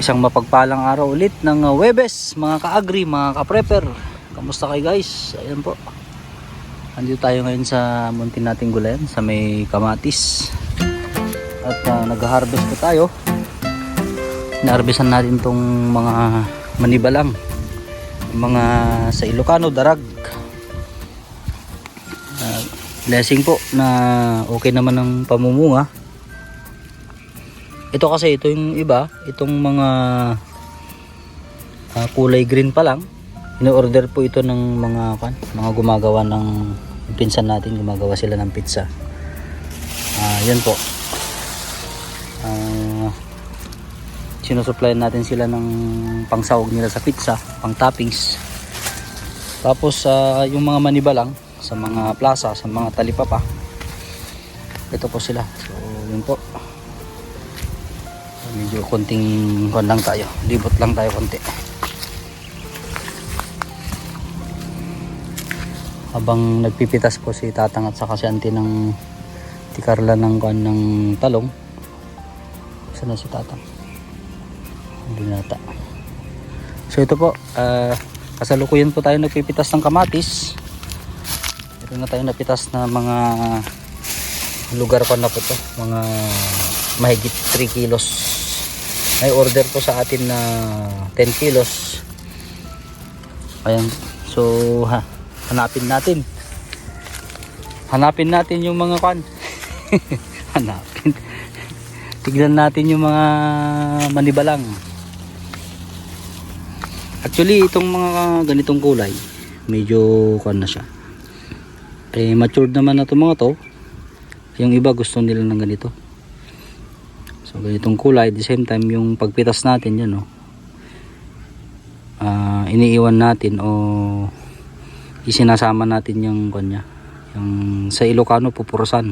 Isang mapagpalang araw ulit ng uh, Webes, mga ka-agri, mga ka-prepper. Kamusta kayo guys? Ayan po. Andito tayo ngayon sa muntin nating gulayan, sa may kamatis. At uh, nag-harvest po tayo. Naharvestan natin tong mga manibalang. Mga sa Ilocano, darag. Uh, blessing po na okay naman ang pamumunga. Ito kasi ito yung iba, itong mga ah, kulay green pa lang. Ino-order po ito ng mga kan, mga gumagawa ng pinsan natin, gumagawa sila ng pizza. Ah, yan po. Ah, sinusupply natin sila ng pangsahog nila sa pizza, pang toppings. Tapos ah, yung mga maniba lang sa mga plaza, sa mga talipapa. Ito po sila. So, yun po medyo konting kon lang tayo. Libot lang tayo konti. Habang nagpipitas po si tatang at saka si auntie ng tikarla ng kon ng talong saan na si tatang. Hindi nata so ito po ah, kasalukuyan po tayo nagpipitas ng kamatis. Ito na tayo napitas na mga lugar ko na po to mga mahigit 3 kilos may order po sa atin na 10 kilos. Ayan. So ha, hanapin natin. Hanapin natin yung mga kan hanapin. Tignan natin yung mga manibalang. Actually itong mga ganitong kulay medyo kan na siya. Eh matured naman na itong mga to. Yung iba gusto nila ng ganito So ganitong kulay, the same time yung pagpitas natin yan no. ah iniiwan natin o isinasama natin yung kanya. Yung sa Ilocano pupurusan.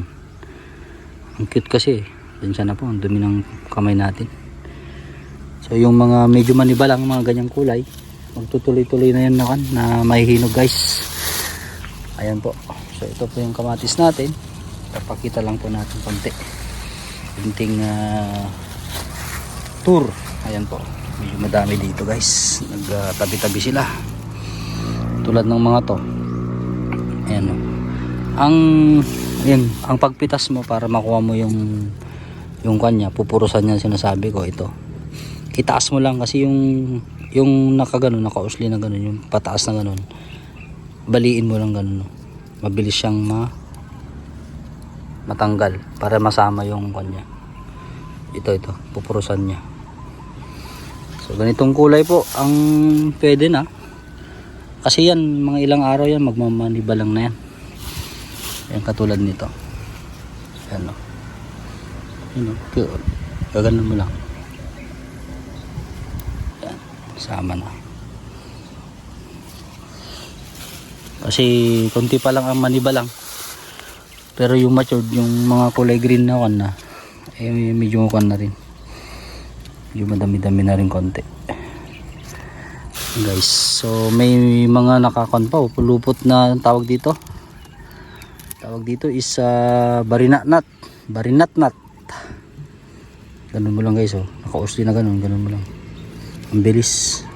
Ang cute kasi. Yan siya na po, ang dumi ng kamay natin. So yung mga medyo maniba lang mga ganyang kulay, magtutuloy-tuloy na yan na kan na mahihinog guys. Ayan po. So ito po yung kamatis natin. Papakita lang po natin konti kunting uh, tour. Ayan po. Medyo madami dito guys. Nagtabi-tabi sila. Tulad ng mga to. Ayan o ang ayan, ang pagpitas mo para makuha mo yung yung kanya pupurusan niya sinasabi ko ito. Itaas mo lang kasi yung yung nakaganon nakausli na ganon yung pataas na ganon baliin mo lang ganon mabilis siyang ma matanggal para masama yung kanya ito ito. Pupurusan niya. So ganitong kulay po ang pwede na. Kasi yan mga ilang araw yan magmamaniba lang na yan. Yan katulad nito. Yan o yan o gaganon mo lang. Yan sama na. Kasi konti pa lang ang maniba lang pero yung matured, yung mga kulay green na kan na, eh medyo kan na rin. Medyo madami-dami na rin konti. Guys, so may mga nakakon pa, oh, pulupot na tawag dito. Tawag dito is uh, barinatnat. Barinatnat. Ganun mo lang guys, oh. Nakausli na ganun, ganun mo lang. Ang bilis.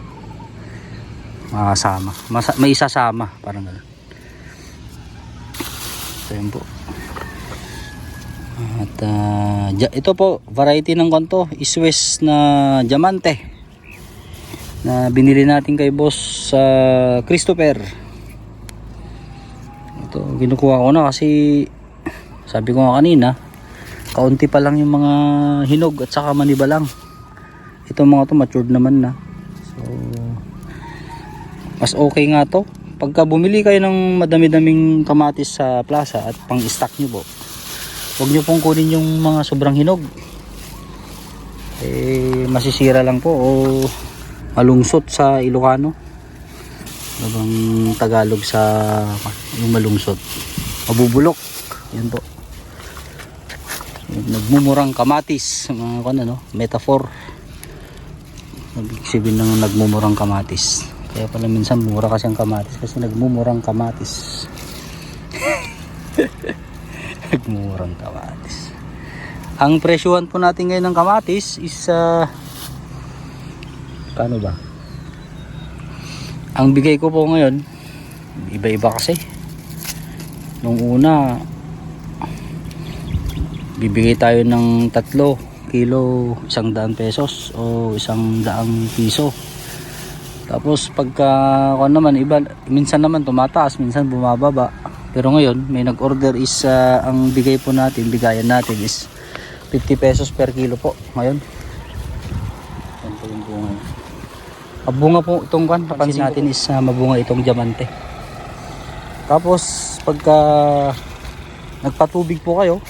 Makasama. Masa may isasama, parang ganun. So. At ja- ito po, variety ng kanto, Iswes na diamante. Na binili natin kay boss sa Christopher. Ito, kinukuha ko na kasi sabi ko nga kanina, kaunti pa lang yung mga hinog at saka maniba lang. Ito mga to matured naman na. So, mas okay nga to. Pagka bumili kayo ng madami-daming kamatis sa plaza at pang-stock nyo po, huwag nyo pong kunin yung mga sobrang hinog. Eh, masisira lang po o malungsot sa Ilocano. Labang Tagalog sa yung malungsot. Mabubulok. Yan po. Nagmumurang kamatis. Mga kan ano, metaphor. Sabihin ng nagmumurang kamatis. Kaya pala minsan mura kasi ang kamatis kasi nagmumurang kamatis. nagmumurang kamatis. Ang presyuhan po natin ngayon ng kamatis is uh, Kano ba? Ang bigay ko po ngayon, iba-iba kasi. Nung una, bibigay tayo ng tatlo kilo isang daan pesos o isang daang piso tapos pagka kung naman iba minsan naman tumataas minsan bumababa pero ngayon may nag order is ah, ang bigay po natin bigayan natin is 50 pesos per kilo po ngayon. Yan po yung bunga. Ang bunga po itong kan napansin natin is ah, mabunga itong diamante. Tapos pagka nagpatubig po kayo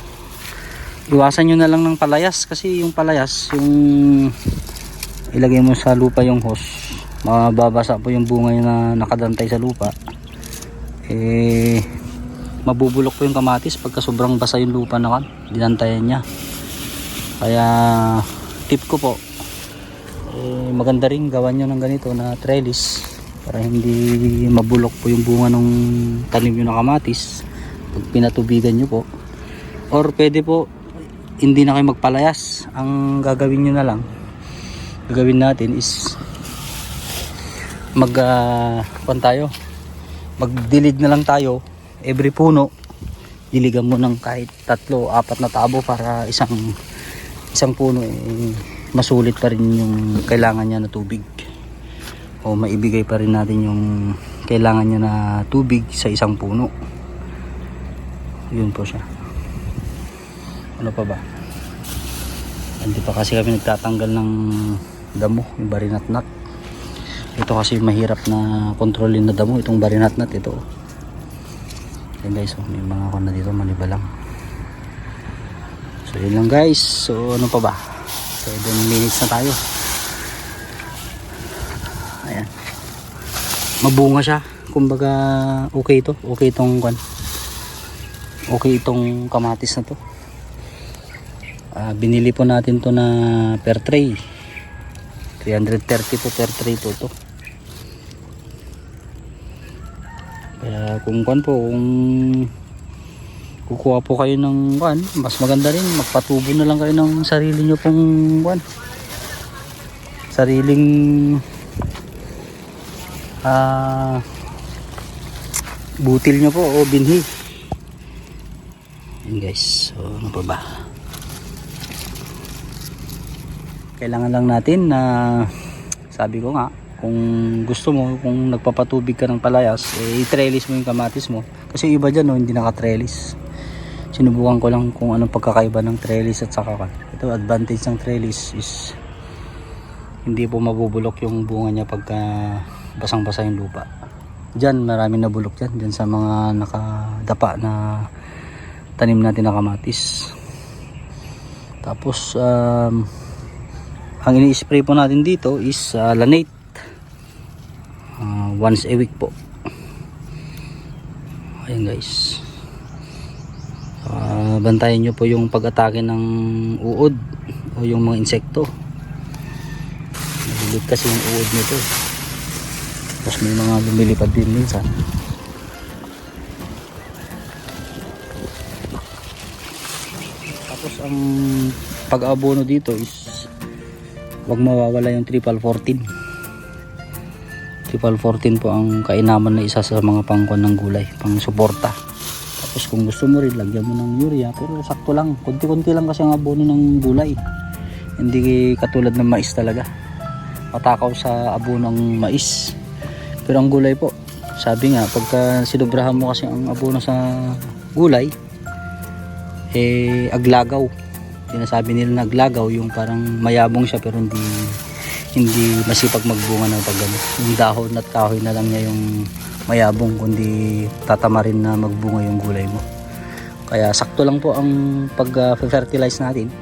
iwasan nyo na lang ng palayas kasi yung palayas yung ilagay mo sa lupa yung hose mababasa po yung bunga na nakadantay sa lupa. Eh mabubulok po yung kamatis pagka sobrang basa yung lupa na kan. Dinantayan niya. Kaya tip ko po eh, maganda rin gawan nyo ng ganito na trellis para hindi mabulok po yung bunga ng tanim nyo na kamatis pag pinatubigan nyo po. Or pwede po hindi na kayo magpalayas. Ang gagawin nyo na lang gagawin natin is mag uh, tayo? Magdilid na lang tayo every puno diligan mo ng kahit tatlo apat na tabo para isang isang puno eh, masulit pa rin yung kailangan niya na tubig. O maibigay pa rin natin yung kailangan niya na tubig sa isang puno. Yun po siya. Ano pa ba? Hindi pa kasi kami nagtatanggal ng damo yung barinat nut ito kasi mahirap na kontrolin na damo itong barinat nut ito yan guys oh, may mga kon na dito maniba lang. So yun lang guys. So ano pa ba? 7 minutes na tayo. Ayan. Mabunga siya. Kumbaga okay ito okay itong kwan. Okay itong kamatis na to. Ah, binili po natin to na per tray. 330 po per tray po to kaya kung kwan po kung kukuha po kayo ng kwan mas maganda rin magpatubo na lang kayo ng sarili nyo pong kwan. Sariling ah butil nyo po o binhi. Yun guys. So ano pa ba? Kailangan lang natin na sabi ko nga kung gusto mo kung nagpapatubig ka ng palayas eh i-trellis mo yung kamatis mo. Kasi iba dyan no, hindi naka-trellis. Sinubukan ko lang kung anong pagkakaiba ng trellis at saka ito advantage ng trellis is hindi po mabubulok yung bunga niya pagka basang basa yung lupa. Dyan maraming nabulok dyan dyan sa mga nakadapa na tanim natin na kamatis. Tapos um, ang ini-spray po natin dito is uh, lanate once a week po. Ayun guys. Uh, bantayan nyo po yung pag-atake ng uod o yung mga insekto. Nabilit kasi yung uod nito. Tapos may mga lumilipad din minsan. Tapos ang pag-abono dito is wag mawawala yung triple 14 triple 14 po ang kainaman na isa sa mga pangkon ng gulay pang suporta. Tapos kung gusto mo rin lagyan mo ng urea pero sakto lang konti-konti lang kasi ang abono ng gulay. Hindi katulad ng mais talaga. Matakaw sa abono ng mais. Pero ang gulay po sabi nga pagka sinubrahan mo kasi ang abono sa gulay eh aglagaw. Sinasabi nila na aglagaw yung parang mayabong siya pero hindi hindi masipag magbunga ng pag yung dahon at kahoy na lang niya yung mayabong kundi tatama rin na magbunga yung gulay mo. Kaya sakto lang po ang pag uh, fertilize natin.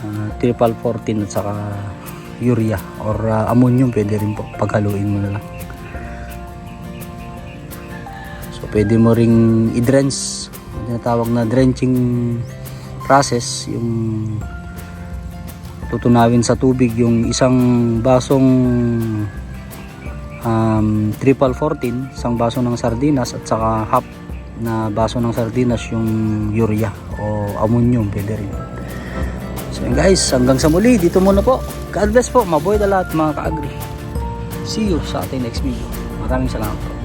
Uh, triple 14 at saka urea or uh, ammonium pwede rin po. Paghaluin mo na lang. So pwede mo ring i-drench. Tinatawag na drenching process yung tutunawin sa tubig yung isang basong um, triple 14 isang baso ng sardinas at saka half na baso ng sardinas yung urea o ammonium pwede rin So yun guys, hanggang sa muli, dito muna po. God bless po, mabuhay na lahat mga ka-agri. See you sa ating next video. Maraming salamat po.